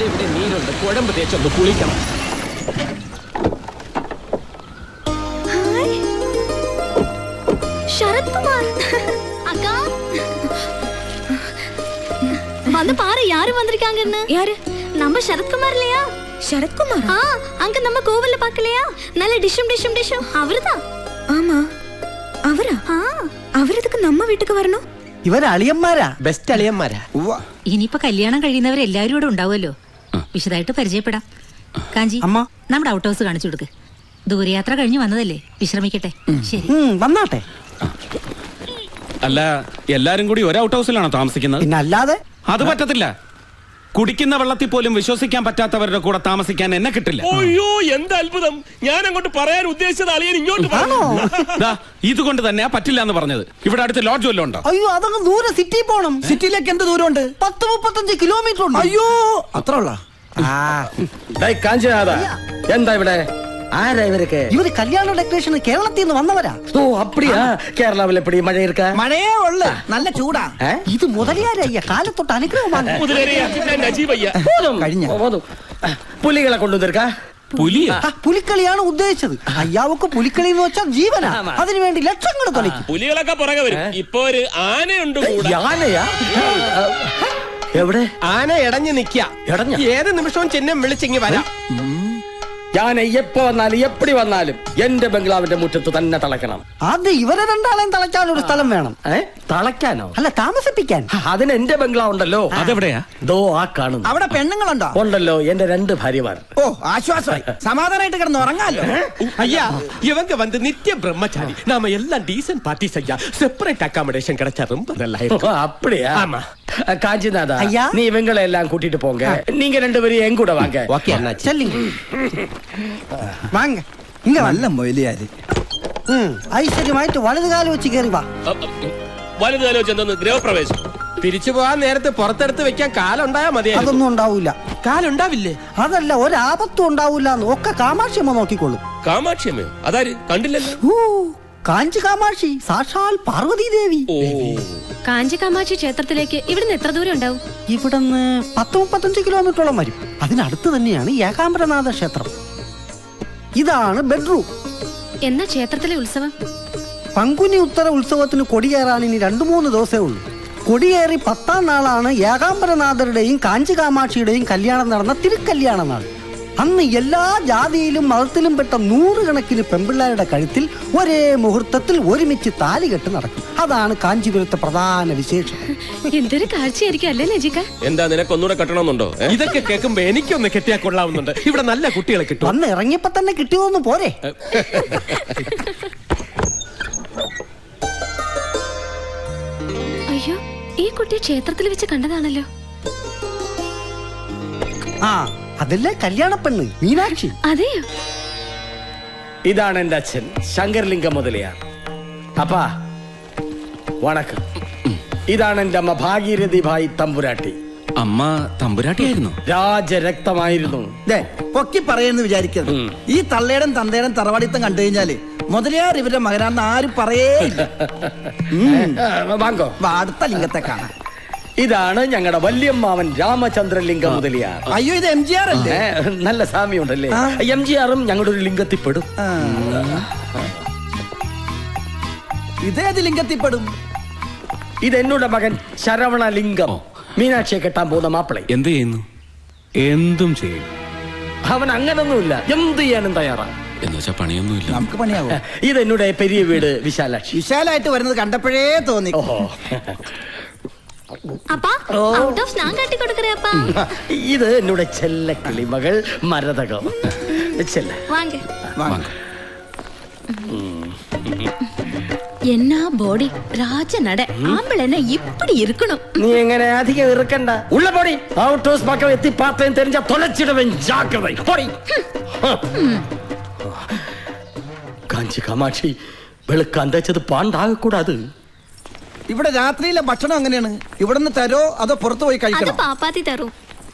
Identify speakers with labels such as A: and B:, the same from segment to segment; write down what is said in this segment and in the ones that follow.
A: അവിടെ ഇവിടെ നീരുണ്ട് കുഴമ്പ് തേച്ചൊന്ന് കുളിക്കണം
B: ഹായ് ശരത് കുമാർ அக்கா வந்து பாரு யாரு வந்திருக்காங்கன்னு யாரு நம்ம சரத்குமார் இல்லையா சரத்குமார் ஆ அங்க நம்ம கோவில்ல பார்க்கலையா நல்ல டிஷும் டிஷும் டிஷும் அவர்தான்
C: ആമാ അവരാ
B: ஆ
C: അവരതൊക്കെ നമ്മ വീട്ടിക്ക് വരണോ
D: ഇവര് അളിയന്മാരാ
A: ബെസ്റ്റ് അളിയന്മാരാ
E: ഇനിയിപ്പോ കല്യാണം കഴിയുന്നവരെല്ലാരും ഇവിടെ ഉണ്ടാവുമല്ലോ വിശദമായിട്ട് പരിചയപ്പെടാം. കാഞ്ചി
D: അമ്മ.
E: നമ്മുടെ ഔട്ട് ഹൗസ് കാണിച്ചു കൊടുക്ക്. ദൂരയാത്ര കഴിഞ്ഞ് വന്നതല്ലേ? വിശ്രമിക്കട്ടെ. ശരി.
D: വന്നാട്ടെ.
F: അല്ല എല്ലാരും കൂടി ഒരു ഔട്ട് ഹൗസിലാണോ താമസിക്കുന്നത്?
D: പിന്നെ അല്ലാതെ?
F: അത് പറ്റത്തില്ല. കുടിക്കുന്ന വെള്ളത്തിൽ പോലും വിശ്വസിക്കാൻ പറ്റാത്തവരുടെ കൂടെ താമസിക്കാൻ എന്നെ കിട്ടില്ല.
G: അയ്യോ എന്ത് അത്ഭുതം. ഞാൻ അങ്ങോട്ട് പറയാൻ ഉദ്ദേശിച്ചത് അളിയൻ ഇങ്ങോട്ട് പറഞ്ഞു
F: ദാ, ഇതുകൊണ്ട് തന്നെയാ പറ്റില്ല എന്ന് പറഞ്ഞത്. ഇവിടെ അടുത്ത് ലോഡ്ജ് വല്ലതും ഉണ്ടോ?
D: അയ്യോ അതങ്ങ് ദൂരെ സിറ്റി പോണം.
H: സിറ്റിയിലേക്ക് എന്ത് ദൂരമുണ്ട്?
D: പത്ത് മുപ്പത്തഞ്ച് കിലോമീറ്റർ ഉണ്ട്.
H: അയ്യോ! അത്ര ഉള്ള?
A: കാഞ്ചനാഥ എന്താ ഇവിടെ ആരാ ഇവരൊക്കെ
D: ഇവര് കല്യാണ ഡെക്കറേഷന് കേരളത്തിൽ നിന്ന് വന്നവരാ
A: ഓ അപ്പടിയാ കേരളാവിൽ എപ്പടി മഴ இருக்க
H: മഴയേ ഉള്ളു നല്ല ചൂടാ
D: ഇത് മുതലിയാരയ്യ കാലത്തൊട്ട് അനുഗ്രഹമാണ്
G: മുതലേറിയ ഞാൻ നജീബയ്യ
H: കഴിഞ്ഞ
A: പുലികളെ കൊണ്ടുവന്നിരിക്ക
F: പുലിയാ
D: ആ, പുലിക്കളിയാണ് ഉദ്ദേശിച്ചത് അയ്യാവക്ക് പുലിക്കളി എന്ന് വെച്ചാൽ ജീവനാ അതിനുവേണ്ടി ലക്ഷങ്ങൾ തൊലയ്ക്കും
G: പുലികളൊക്കെ പുറകെ വരും ഇപ്പൊ ഒരു ആനയുണ്ട് കൂടെ
A: ആനയാ എവിടെ
I: ആന ഇടഞ്ഞു നിക്ക
A: ഇടഞ്ഞ?
I: ഏത് നിമിഷവും ചിഹ്നം വിളിച്ചിങ്ങി വരാം
A: ഞാൻ എപ്പോ വന്നാലും എപ്പടി വന്നാലും എന്റെ ബംഗ്ലാവിന്റെ മുറ്റത്ത് തന്നെ തളയ്ക്കണം
D: ആദ്യം ഇവരെ രണ്ടാളെയും തളയ്ക്കാൻ ഒരു സ്ഥലം വേണം
A: ഏ തളയ്ക്കാനോ
D: അല്ല താമസിപ്പിക്കാൻ
A: അതിന് എന്റെ ബംഗ്ലാവ് ഉണ്ടല്ലോ
F: അതെവിടെയാ
A: ദോ ആ കാണുന്നു
H: അവിടെ പെണ്ണുങ്ങളുണ്ടോ
A: ഉണ്ടല്ലോ എന്റെ രണ്ട് ഭാര്യമാർ
H: ഓ ആശ്വാസമായി സമാധാനമായിട്ട് കിടന്ന് ഉറങ്ങാലോ
I: ஐயா இவங்க வந்து நித்திய பிரம்மச்சாரி நாம எல்லாம் டீசன்ட் பார்ட்டிஸ் ஐயா செப்பரேட் அகாமடேஷன் கிடைச்சா ரொம்ப நல்லா
A: ஓ,
I: இருக்கும்
A: அப்படியா
I: ஆமா.
A: காஞ்சிநாதா
D: ஐயா.
A: நீ இவங்களை எல்லாம் கூட்டிட்டு போங்க நீங்க ரெண்டு பேரும் என் கூட வாங்க
I: ஓகே அண்ணாச்சி
D: ചെല്ലിങ് വാങ്ങ ഇങ്ങ വല്ല
H: നല്ല മൊയിലിയാര്
D: ഐശ്വര്യമായിട്ട് വലതുകാലം വെച്ച് കയറി വാ
G: വലുത് ആലോചിച്ച് എന്തോന്ന് ഗൃഹപ്രവേശം
I: തിരിച്ചു പോകാൻ നേരത്തെ പുറത്തെടുത്ത് വെക്കാൻ കാലുണ്ടായാ മതിയായിരുന്നു
D: അതൊന്നും ഉണ്ടാവൂല
I: കാലുണ്ടാവില്ലേ
D: അതല്ല ഒരാപത്തും ഉണ്ടാവൂല ഒക്കെ കാമാക്ഷിയമ്മ നോക്കിക്കൊള്ളും
G: കാമാക്ഷിയമ്മയോ അതാര് കണ്ടില്ലല്ലോ
D: ഊ, കാഞ്ചി കാമാക്ഷി സാക്ഷാൽ പാർവതി ദേവി
G: ഓ
B: കാഞ്ചി കാമാക്ഷി ക്ഷേത്രത്തിലേക്ക് ഇവിടുന്ന് എത്ര ദൂരം ഉണ്ടാവും?
D: ഇവിടുന്ന് പത്ത് മുപ്പത്തഞ്ച് കിലോമീറ്ററോളം വരും. അതിനടുത്ത് തന്നെയാണ് ഏകാംബരനാഥ ക്ഷേത്രം. ഇതാണ് ബെഡ്റൂം.
B: എന്നാ ക്ഷേത്രത്തിലെ ഉത്സവം?
D: പങ്കുനി ഉത്തര ഉത്സവത്തിന് കൊടിയേറാൻ ഇനി രണ്ടു മൂന്ന് ദിവസമേ ഉള്ളൂ. കൊടിയേറി പത്താം നാളാണ് ഏകാംബരനാഥരുടെയും കാഞ്ചി കാമാക്ഷിയുടെയും കല്യാണം നടന്ന തിരുക്കല്യാണ നാൾ അന്ന് എല്ലാ ജാതിയിലും മതത്തിലും പെട്ട നൂറുകണക്കിന് പെമ്പിള്ളേരുടെ കഴുത്തിൽ ഒരേ മുഹൂർത്തത്തിൽ ഒരുമിച്ച് താലി കെട്ട് നടക്കും. അതാണ് കാഞ്ചീപുരത്തെ പ്രധാന വിശേഷം.
B: എന്തൊരു കാഴ്ചയായിരിക്കും അല്ലേ നജിക്ക
G: എന്താ കെട്ടണമെന്നുണ്ടോ?
I: ഇതൊക്കെ കേൾക്കുമ്പോ എനിക്കൊന്ന് കെട്ടിയാ കൊള്ളാവുന്നുണ്ട്. ഇവിടെ നല്ല കുട്ടികളെ കിട്ടും.
D: അന്ന് ഇറങ്ങിയപ്പോ തന്നെ കിട്ടിയോന്ന് പോരെ.
B: അയ്യോ ഈ കുട്ടിയെ ക്ഷേത്രത്തിൽ വെച്ച് കണ്ടതാണല്ലോ.
D: ആ അതല്ലേ കല്യാണ പെണ്ണ് മീനാക്ഷി.
B: അതെയോ
A: ഇതാണ് എന്റെ അച്ഛൻ ശങ്കർലിംഗം മുതലിയാർ. അപ്പാ വണക്കം. ഇതാണ് എന്റെ അമ്മ ഭാഗീരഥി ഭായി തമ്പുരാട്ടി.
F: അമ്മ തമ്പുരാട്ടിയായിരുന്നു?
A: രാജരക്തമായിരുന്നു.
H: ദേ, പൊക്കി പറയുന്നു വിചാരിക്കരുത്. ഈ തള്ളയുടെ തന്തയുടെ തറവാടിത്തം കണ്ടു കഴിഞ്ഞാൽ മുതലയാർ ഇവരുടെ മകനാണെന്ന് ആരും പറയേ ഇല്ല.
A: വാങ്കോ
H: വാ, അടുത്ത ലിംഗത്തെ കാണാം.
A: ഇതാണ് ഞങ്ങളുടെ വല്യമ്മാവൻ രാമചന്ദ്രലിംഗം മുതലിയാർ.
H: അയ്യോ ഇത് എം ജി ആർ അല്ലേ?
A: നല്ല സാമ്യമുണ്ടല്ലേ
H: ആ.
A: എം ജി ആറും ഞങ്ങളുടെ ഒരു ലിംഗത്തിൽ പെടും
H: ആ. ഇതേത് ലിംഗത്തിൽപ്പെടും?
A: ഇത് എന്നോട് മകൻ ശരവണ ലിംഗം മീനാക്ഷിയെ കെട്ടാൻ പോകുന്ന മാപ്പിളെ.
F: എന്ത് ചെയ്യുന്നു? എന്തും ചെയ്യും.
A: അവൻ അങ്ങനൊന്നുമില്ല. എന്ത് ചെയ്യാനും തയ്യാറാണ്
F: എന്നുവെച്ചാ പണിയൊന്നുമില്ല.
H: നമുക്ക് പണിയാവോ?
A: ഇത് എന്നോട് പെരിയ വീട് വിശാലാക്ഷി.
H: വിശാലായിട്ട് വരുന്നത് കണ്ടപ്പോഴേ തോന്നി.
A: ഓഹോ.
B: അപ്പാ ഔട്ട് ഓഫ് ഞാൻ കാട്ടി കൊടുക്കറേ അപ്പാ
A: ഇത് എന്നോട് ചെല്ല കിളിമകൾ മരതകം ചെല്ല
B: വാങ്ക
H: വാങ്ങ്.
B: എന്നാ ബോഡി രാജ നട ആമ്പിളെന്നെ ഇപ്പടി ഇരിക്കണം
A: നീ എങ്ങനെ അധികം ഇറുക്കണ്ട ഉള്ള പൊടി ഔട്ട് ഹൗസ് പക്കം എത്തി പാത്തേം തെരഞ്ഞ തൊലച്ചിടവൻ ജാഗ്രത പൊടി കാഞ്ചി കാമാക്ഷി വെളുക്കാൻ തേച്ചത് പാണ്ടാകക്കൂടാത്
H: ഇവിടെ രാത്രിയിലെ ഭക്ഷണം അങ്ങനെയാണ് ഇവിടെ നിന്ന് തരോ അതോ പുറത്തു പോയി
B: അത്
H: കഴിക്കണം
B: പാപ്പാത്തി തരും.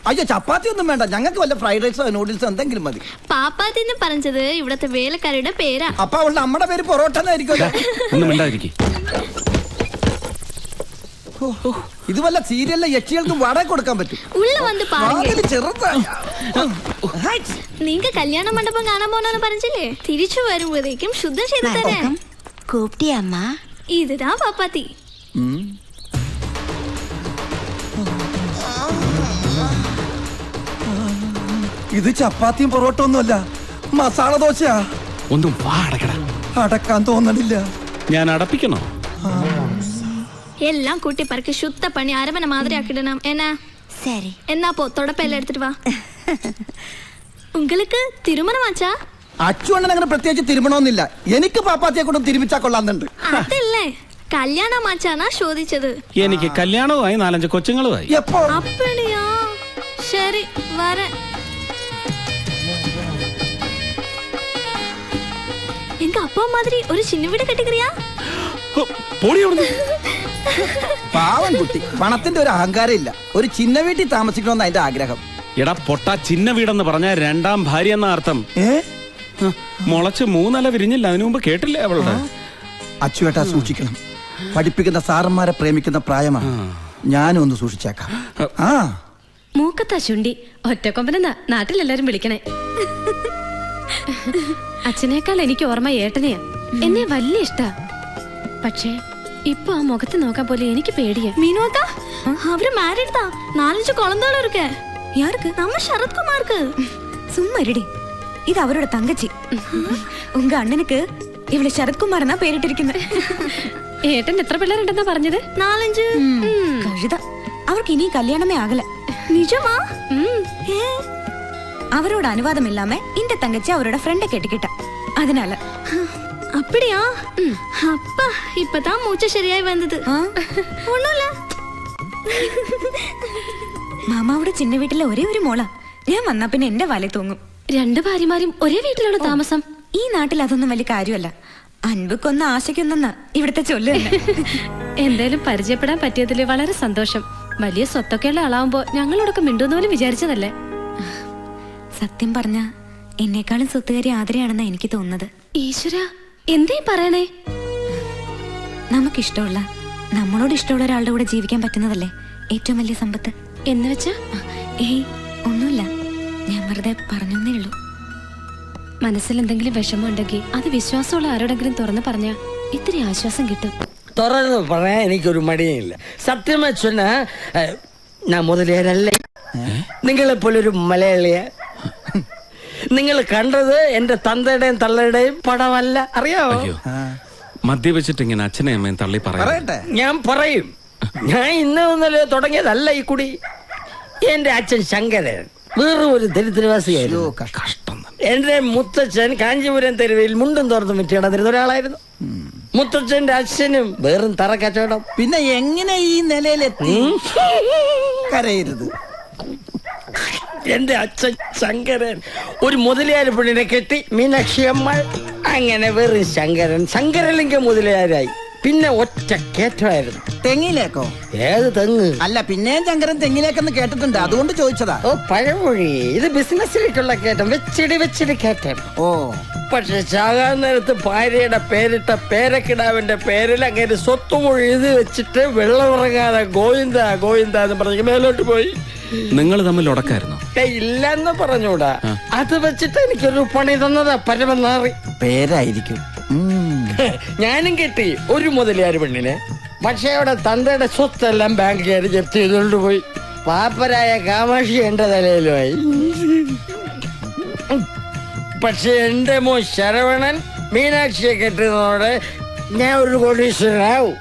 H: അയ്യോ ചപ്പാത്തി ഒന്നും വേണ്ട. ഞങ്ങൾക്ക് വല്ല ഫ്രൈഡ് റൈസോ നൂഡിൽസോ എന്തെങ്കിലും മതി.
B: പാപ്പാത്തി എന്ന് പറഞ്ഞത് ഇവിടത്തെ വേലക്കാരിയുടെ പേരാ.
H: അപ്പൊ അവളുടെ അമ്മയുടെ പേര് പൊറോട്ട
F: എന്നായിരിക്കുമല്ലോ
H: ഇത് വല്ല സീരിയലിലെ യക്ഷികൾക്ക് വട കൊടുക്കാൻ പറ്റും.
B: ഉള്ള വന്ന് നിങ്ങക്ക് കല്യാണ മണ്ഡപം കാണാൻ പോണെന്ന് പറഞ്ഞില്ലേ? തിരിച്ചു വരുമ്പോഴേക്കും ശുദ്ധം ചെയ്ത് തരാം
C: കൂപ്പിട്ടിയമ്മ
B: ഇതാ പാപ്പാത്തി.
H: ഇത് ചപ്പാത്തിയും പൊറോട്ട ഒന്നുമല്ല മസാല ദോശയാ
F: ഒന്നും വാ അടക്കട
H: അടക്കാൻ തോന്നണില്ല
F: ഞാൻ അടപ്പിക്കണോ
B: எல்லாம் கூட்டி பறக்க சுத்த பண்ணி அரமனை மாதிரி ஆக்கிடணும் என்ன
C: സരി
B: എന്നാ പോ തുടപ്പെല്ലാം എടുത്തിട്ട് വാ உங்களுக்கு திருமணமாச்சா
H: അച്ചുവണ്ണൻ അങ്ങനെ പ്രത്യേകിച്ച് തിരുമണമെന്നില്ല എനിക്ക് പാപ്പാത്തിയെ കൊണ്ടും തിരുമിച്ചാ കൊള്ളാന്നുണ്ട്
B: അതല്ലേ കല്യാണമാച്ചാനാ ചോദിച്ചത്
F: എനിക്ക് കല്യാണവുമായി നാലഞ്ച് കൊച്ചുങ്ങളുമായി
H: എപ്പോ
B: அப்படியா சரி வரேன் எங்க அப்பா மாதிரி ஒரு சின்ன வீடு கட்டிக்கிறியா
F: ഹോ, പോടി അവിടുന്ന്.
H: പാവൻ കുട്ടി പണത്തിന്റെ ഒരു അഹങ്കാരം ഇല്ല ഒരു ചിന്ന വീട്ടിൽ താമസിക്കണമെന്ന് അതിന്റെ ആഗ്രഹം
F: എടാ പൊട്ട ചിന്ന വീടെന്ന് പറഞ്ഞ രണ്ടാം ഭാര്യ എന്ന അർത്ഥം
H: ഏ
F: ഹ, മുളച്ച് മൂന്നല വിരിഞ്ഞില്ല അതിനു മുമ്പ് കേട്ടില്ലേ അവളുടെ
H: അച്ചുവേട്ടാ സൂക്ഷിക്കണം പഠിപ്പിക്കുന്ന സാറന്മാരെ പ്രേമിക്കുന്ന പ്രായമാണ് ഞാനും ഒന്ന് സൂക്ഷിച്ചേക്കാം ആ
J: മൂക്കത്താ ചുണ്ടി ഒറ്റക്കൊമ്പനെന്നാ നാട്ടിലെല്ലാരും വിളിക്കണേ അച്ഛനേക്കാൾ എനിക്ക് ഓർമ്മ ഏട്ടനെയാ എന്നെ വലിയ ഇഷ്ടാ പക്ഷേ ഇപ്പൊ ആ മുഖത്ത് നോക്കാൻ പോലെ എനിക്ക് പേടിയാ
B: மீனு அக்கா அவரு மேரிட் தான் நாலஞ்சு குழந்தைகளும் இருக்கு
C: யாருக்கு
B: நம்ம சரத்குமாருக்கு
C: சும்மா இருடி இது அவரோட தங்கச்சி உங்க அண்ணனுக்கு ഇവിടെ ശരത് കുമാർ എന്നാ പേരിട്ടിരിക്കുന്നത്?
J: ഏട്ടൻ എത്ര പിള്ളേരുണ്ടെന്നാ പറഞ്ഞത്?
B: നാലഞ്ച്.
C: കഴുത. അവർക്ക് ഇനി കല്യാണമേ ആകല. നിജമാ? അവരോട് അനുവാദം എന്റെ തങ്കച്ചി അവരോட ഫ്രണ്ട കെട്ടിക്കിട്ട. അതിനാല.
B: അപ്പ அப்பா இப்பதான் മൂച്ച
C: ശരിയായി
B: വന്നത്. ஒண்ணுமிല്ല
C: മാമാവിടെ ചിന്ന വീട്ടിലെ ഒരേ ഒരു മോളാ. ഞാൻ വന്നാ പിന്നെ എന്റെ വാലേ തൂങ്ങും.
J: രണ്ട് ഭാര്യമാരും ഒരേ വീട്ടിലാണ് താമസം.
C: ഈ നാട്ടിൽ അതൊന്നും വലിയ കാര്യമല്ല. അൻപക്കൊന്ന് ആശയ്ക്കൊന്നെന്ന ഇവിടുത്തെ ചൊല്ല്
J: എന്തായാലും പരിചയപ്പെടാൻ പറ്റിയതിൽ വളരെ സന്തോഷം. വലിയ സ്വത്തൊക്കെയുള്ള ആളാവുമ്പോ ഞങ്ങളോടൊക്കെ മിണ്ടുന്ന പോലും വിചാരിച്ചതല്ലേ?
C: സത്യം പറഞ്ഞ എന്നെക്കാളും സ്വത്തുകാരി ആദരയാണെന്നാ എനിക്ക് തോന്നുന്നത്.
J: ഈശ്വര എന്തേ പറയണേ?
C: നമുക്കിഷ്ടമുള്ള നമ്മളോട് ഇഷ്ടമുള്ള ഒരാളുടെ കൂടെ ജീവിക്കാൻ പറ്റുന്നതല്ലേ ഏറ്റവും വലിയ സമ്പത്ത്.
J: എന്ന് വെച്ചാ?
C: ഏയ് ഒന്നുമില്ല. ഞാൻ വെറുതെ പറഞ്ഞേ ഉള്ളൂ.
J: മനസ്സിൽ എന്തെങ്കിലും വിഷമമുണ്ടെങ്കിൽ അത് വിശ്വാസമുള്ള ആരോടെങ്കിലും തുറന്നു പറഞ്ഞാ ഇത്തിരി ആശ്വാസം കിട്ടും.
A: തുറന്ന് പറയാൻ എനിക്കൊരു മടിയില്ല സത്യം വെച്ചൊന്ന ഞാൻ മുതലേരല്ലേ? നിങ്ങളെ പോലെ മലയാളിയ? നിങ്ങൾ കണ്ടത് എന്റെ തന്തയുടെയും തള്ളയുടെയും പടമല്ല
F: അറിയാമോ മദ്യപിച്ചിട്ട് ഇങ്ങനെ അച്ഛനെ അമ്മയും തള്ളി
H: പറയട്ടെ.
A: ഞാൻ പറയും. ഞാൻ ഇന്ന് ഇന്നലെ തുടങ്ങിയതല്ല ഈ കുടി. എന്റെ അച്ഛൻ ശങ്കരൻ. വേറൊരു ദരിദ്രവാസിയായിരുന്നു. എന്റെ മുത്തച്ഛൻ കാഞ്ചീപുരം തെരുവിൽ മുണ്ടും തുറന്നു വിറ്റിടന്നിരുന്ന ഒരാളായിരുന്നു. മുത്തച്ഛന്റെ അച്ഛനും വേറും തറ കച്ചവടം.
H: പിന്നെ എങ്ങനെ ഈ നിലയിലെത്തി കരയരുത്.
A: എന്റെ അച്ഛൻ ശങ്കരൻ ഒരു മുതലയാരി പെണ്ണിനെ കെട്ടി മീനാക്ഷി അമ്മ അങ്ങനെ വെറും ശങ്കരൻ ശങ്കരലിംഗ മുതലയാരായി. പിന്നെ ഒറ്റ കേറ്റമായിരുന്നു.
H: തെങ്ങിലേക്കോ?
A: ഏത് തെങ്ങ്?
H: അല്ല പിന്നെയും ശങ്കരൻ തെങ്ങിലേക്കെന്ന് കേട്ടിട്ടുണ്ട്. അതുകൊണ്ട് ചോദിച്ചതാ.
A: ഓ പഴമൊഴി. ഇത് ബിസിനസ്സിലേക്കുള്ള കേറ്റം. വെച്ചിടി വെച്ചിടി കേറ്റം.
H: ഓ.
A: പക്ഷെ ചാകാൻ നേരത്ത് ഭാര്യയുടെ പേരിട്ട പേരക്കിടാവിന്റെ പേരിൽ അങ്ങനെ സ്വത്തും എഴുതി വെച്ചിട്ട് വെള്ളമിറങ്ങാതെ ഗോവിന്ദ ഗോവിന്ദ എന്ന് പറഞ്ഞ് മേലോട്ട് പോയി.
F: നിങ്ങൾ തമ്മിൽ ഉടക്കായിരുന്നു?
A: ഇല്ലെന്ന് പറഞ്ഞൂടാ അത് വെച്ചിട്ട് എനിക്കൊരു പണി തന്നതാ പരമനാറി.
H: പേരായിരിക്കും.
A: ഞാനും കിട്ടി. ഒരു മുതലിയാർ പെണ്ണിനെ. പക്ഷേ അവിടെ തന്തയുടെ സ്വത്തെല്ലാം ബാങ്കുകാർ ജപ്തി ചെയ്തുകൊണ്ട് പോയി. പാപ്പരായ കാമാക്ഷി എന്റെ തലയിലുമായി. പക്ഷെ എന്റെ മോ ശരവണൻ മീനാക്ഷിയെ കെട്ടുന്നതോടെ ഞാൻ ഒരു കോടീശ്വരനാവും.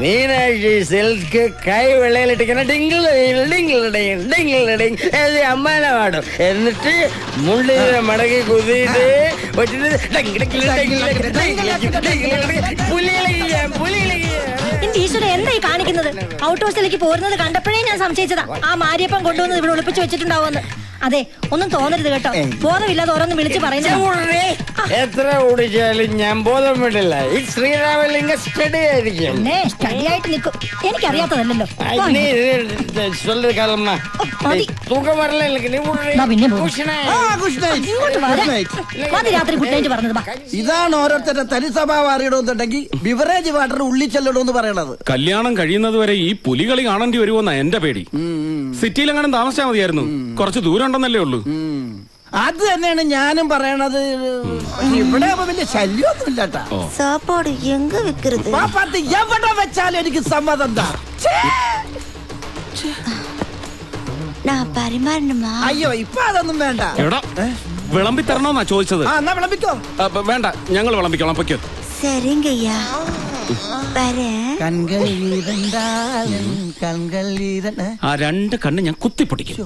A: മീനാക്ഷി സിൽക്ക് കൈ വെള്ളയിലിട്ടിങ്ങനെ ഡിങ്കിൾ ഡിങ്കിൾ ഡിങ് ഡിങ്കിൾ ഡിങ് എഴുതി അമ്മാനെ പാടും എന്നിട്ട് മുള്ളിനെ മടക്കി കുതിയിട്ട്
C: എന്താ ഈ കാണിക്കുന്നത് ഔട്ട് ഹൗസിലേക്ക് പോരുന്നത് കണ്ടപ്പോഴേ ഞാൻ സംശയിച്ചതാ ആ മാരിയപ്പം കൊണ്ടുവന്ന് ഇവിടെ ഒളിപ്പിച്ചു വെച്ചിട്ടുണ്ടാവുമെന്ന്
K: അതെ ഒന്നും തോന്നരുത് കേട്ടോ. ബോധമില്ലാതെ ഓരോന്ന് വിളിച്ച് പറയുന്നത്.
A: എത്ര ഓടിച്ചാലും ഞാൻ ബോധം വിടില്ല. ഈ ശ്രീരാമലിംഗ സ്റ്റഡി ആയിരിക്കും
K: സ്റ്റഡി ആയിട്ട് നിൽക്കും. എനിക്കറിയാത്തതല്ലോ
H: ഇതാണ് ഓരോരുത്തരുടെ തനിസഭാവ അറിയണമെന്നുണ്ടെങ്കിൽ ബിവറേജ് വാട്ടർ ഉള്ളിച്ചെല്ലണമെന്ന് പറയണത്.
F: കല്യാണം കഴിയുന്നത് വരെ ഈ പുലികളി കാണേണ്ടി വരുമോന്നാ എന്റെ പേടി. സിറ്റിയിലെങ്ങാനും താമസിച്ചാൽ മതിയായിരുന്നു കുറച്ച് ദൂരം ഉണ്ടെന്നല്ലേ ഉള്ളൂ
H: അത് തന്നെയാണ് ഞാനും പറയണത് ഇവിടെ ആവുമ്പോ വലിയ ശല്യമൊന്നുമില്ല കേട്ടാ
K: സാപ്പാട് എങ്ക വെക്കരുത്
H: പാപ്പാത്ത് എവിടെ വെച്ചാലും എനിക്ക് സമ്മതം എന്താ
K: ഞാൻ പരിമാറണമാ
H: അയ്യോ ഇപ്പൊ അതൊന്നും വേണ്ട
F: എടാ വിളമ്പി തരണോന്നാ ചോദിച്ചത്
H: ആ എന്നാ വിളമ്പിക്കോ
F: അപ്പൊ വേണ്ട ഞങ്ങൾ വിളമ്പിക്കോളാം പൊയ്ക്കോ
K: சரிங்கய்யா வரேன்
H: കൺകൾ കൺകൾ
F: ആ രണ്ട് കണ്ണ് ഞാൻ കുത്തിപ്പൊട്ടിക്കും.